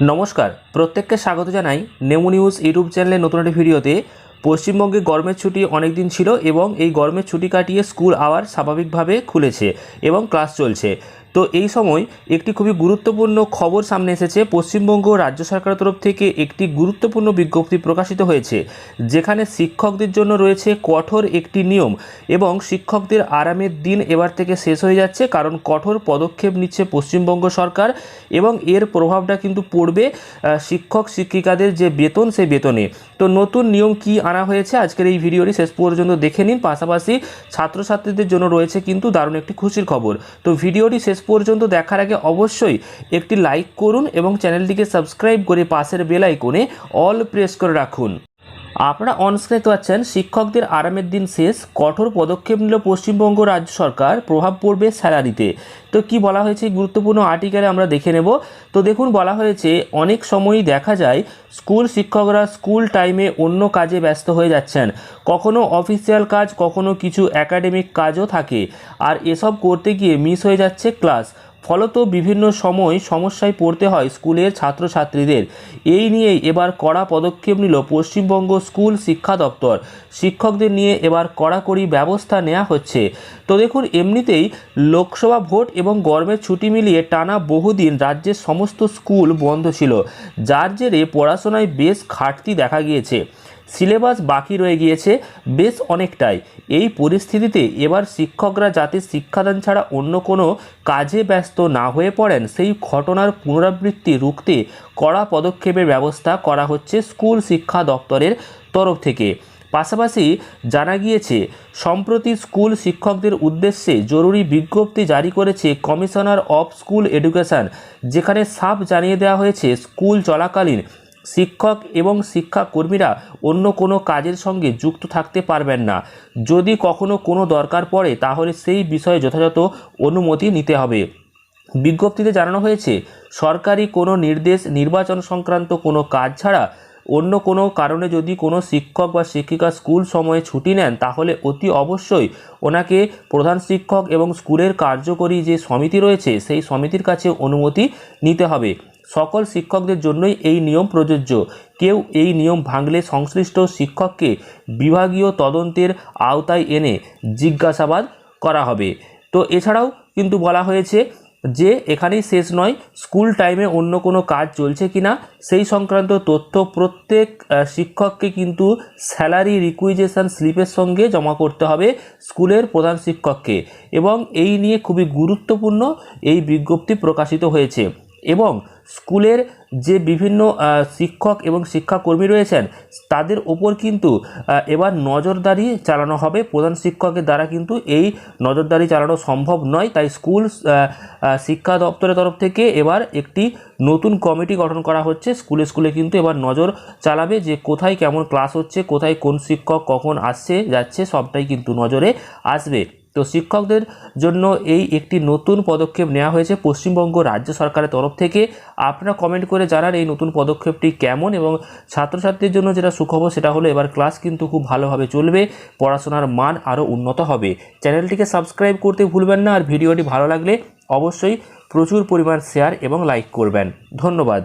নমস্কার, প্রত্যেককে স্বাগত জানাই নেমু নিউজ ইউটিউব চ্যানেলে নতুন একটি ভিডিওতে। পশ্চিমবঙ্গে গরমের ছুটি অনেক দিন ছিল এবং এই গরমের ছুটি কাটিয়ে স্কুল আওয়ার স্বাভাবিকভাবে খুলেছে এবং ক্লাস চলছে। তো এই সময় একটি খুবই গুরুত্বপূর্ণ খবর সামনে এসেছে। পশ্চিমবঙ্গ রাজ্য সরকারের তরফ থেকে একটি গুরুত্বপূর্ণ বিজ্ঞপ্তি প্রকাশিত হয়েছে, যেখানে শিক্ষকদের জন্য রয়েছে কঠোর একটি নিয়ম এবং শিক্ষকদের আরামের দিন এবার থেকে শেষ হয়ে যাচ্ছে, কারণ কঠোর পদক্ষেপ নিচ্ছে পশ্চিমবঙ্গ সরকার এবং এর প্রভাবটা কিন্তু পড়বে শিক্ষক শিক্ষিকাদের যে বেতন, সেই বেতনে। তো নতুন নিয়ম কি আনা হয়েছে আজকের এই ভিডিওটি শেষ পর্যন্ত দেখে নিন। পাশাপাশি ছাত্রছাত্রীদের জন্য রয়েছে কিন্তু দারুণ একটি খুশির খবর। তো ভিডিওটি শেষ পর্যন্ত দেখার আগে অবশ্যই একটি লাইক করুন এবং চ্যানেলটিকে সাবস্ক্রাইব করে পাশের বেল আইকনে অল প্রেস করে রাখুন। আপনারা অনস্ক্রিনে তো পাচ্ছেন, শিক্ষকদের আরামের দিন শেষ, কঠোর পদক্ষেপ নিল পশ্চিমবঙ্গ রাজ্য সরকার, প্রভাব পড়বে স্যালারিতে। তো কি বলা হয়েছে গুরুত্বপূর্ণ আর্টিকেলে আমরা দেখে নেব। তো দেখুন, বলা হয়েছে, অনেক সময়ই দেখা যায় স্কুল শিক্ষকরা স্কুল টাইমে অন্য কাজে ব্যস্ত হয়ে যাচ্ছেন। কখনো অফিসিয়াল কাজ, কখনো কিছু একাডেমিক কাজও থাকে। আর এসব করতে গিয়ে মিস হয়ে যাচ্ছে ক্লাস ফলত বিভিন্ন সময় সমস্যায় পড়তে হয় স্কুলের ছাত্রছাত্রীদের। এই নিয়েই এবার কড়া পদক্ষেপ নিল পশ্চিমবঙ্গ স্কুল শিক্ষা দপ্তর। শিক্ষকদের নিয়ে এবার কড়াকড়ি ব্যবস্থা নেওয়া হচ্ছে। তো দেখুন, এমনিতেই লোকসভা ভোট এবং গরমের ছুটি মিলিয়ে টানা বহুদিন রাজ্যের সমস্ত স্কুল বন্ধ ছিল। যার জেরে পড়াশোনায় বেশ ঘাটতি দেখা গিয়েছে। সিলেবাস বাকি রয়ে গিয়েছে বেশ অনেকটাই। এই পরিস্থিতিতে এবার শিক্ষকরা যাতে শিক্ষাদান ছাড়া অন্য কোনো কাজে ব্যস্ত না হয়ে পড়েন, সেই ঘটনার পুনরাবৃত্তি রুখতে কড়া পদক্ষেপের ব্যবস্থা করা হচ্ছে স্কুল শিক্ষা দপ্তরের তরফ থেকে। পাশাপাশি জানা গিয়েছে, সম্প্রতি স্কুল শিক্ষকদের উদ্দেশ্যে জরুরি বিজ্ঞপ্তি জারি করেছে কমিশনার অফ স্কুল এডুকেশন, যেখানে সাফ জানিয়ে দেওয়া হয়েছে, স্কুল চলাকালীন শিক্ষক এবং শিক্ষাকর্মীরা অন্য কোনো কাজের সঙ্গে যুক্ত থাকতে পারবেন না। যদি কখনো কোনো দরকার পড়ে, তাহলে সেই বিষয়ে যথাযথ অনুমতি নিতে হবে। বিজ্ঞপ্তিতে জানানো হয়েছে, সরকারি কোনো নির্দেশ নির্বাচন সংক্রান্ত কোনো কাজ ছাড়া অন্য কোনো কারণে যদি কোনো শিক্ষক বা শিক্ষিকা স্কুল সময়ে ছুটি নেন, তাহলে অতি অবশ্যই ওনাকে প্রধান শিক্ষক এবং স্কুলের কার্যকরী যে সমিতি রয়েছে, সেই সমিতির কাছে অনুমতি নিতে হবে। সকল শিক্ষকদের জন্যই এই নিয়ম প্রযোজ্য। কেউ এই নিয়ম ভাঙলে সংশ্লিষ্ট শিক্ষককে বিভাগীয় তদন্তের আওতায় এনে জিজ্ঞাসাবাদ করা হবে। তো এছাড়াও কিন্তু বলা হয়েছে যে, এখানেই শেষ নয়, স্কুল টাইমে অন্য কোনো কাজ চলছে কিনা সেই সংক্রান্ত তথ্য প্রত্যেক শিক্ষককে কিন্তু স্যালারি রিকুইজেশন স্লিপের সঙ্গে জমা করতে হবে স্কুলের প্রধান শিক্ষককে। এবং এই নিয়ে খুবই গুরুত্বপূর্ণ এই বিজ্ঞপ্তি প্রকাশিত হয়েছে। এবং স্কুলের যে বিভিন্ন শিক্ষক এবং শিক্ষাকর্মী রয়েছেন, তাদের ওপর কিন্তু এবার নজরদারি চালানো হবে। প্রধান শিক্ষকের দ্বারা কিন্তু এই নজরদারি চালানো সম্ভব নয়। তাই স্কুল শিক্ষা দপ্তরের তরফ থেকে এবার একটি নতুন কমিটি গঠন করা হচ্ছে। স্কুলে স্কুলে কিন্তু এবার নজর চালাবে যে কোথায় কেমন ক্লাস হচ্ছে, কোথায় কোন শিক্ষক কখন আসছে, যাচ্ছে, সবটাই কিন্তু নজরে আসবে। তো শিক্ষকদের জন্য এই একটি নতুন পদক্ষেপ নেওয়া হয়েছে পশ্চিমবঙ্গ রাজ্য সরকারের তরফ থেকে। আপনারা কমেন্ট করে জানান এই নতুন পদক্ষেপটি কেমন এবং ছাত্রছাত্রীর জন্য যেটা সুখবর সেটা হলো এবার ক্লাস কিন্তু খুব ভালোভাবে চলবে, পড়াশোনার মান আরও উন্নত হবে। চ্যানেলটিকে সাবস্ক্রাইব করতে ভুলবেন না আর ভিডিওটি ভালো লাগলে অবশ্যই প্রচুর পরিমাণ শেয়ার এবং লাইক করবেন। ধন্যবাদ।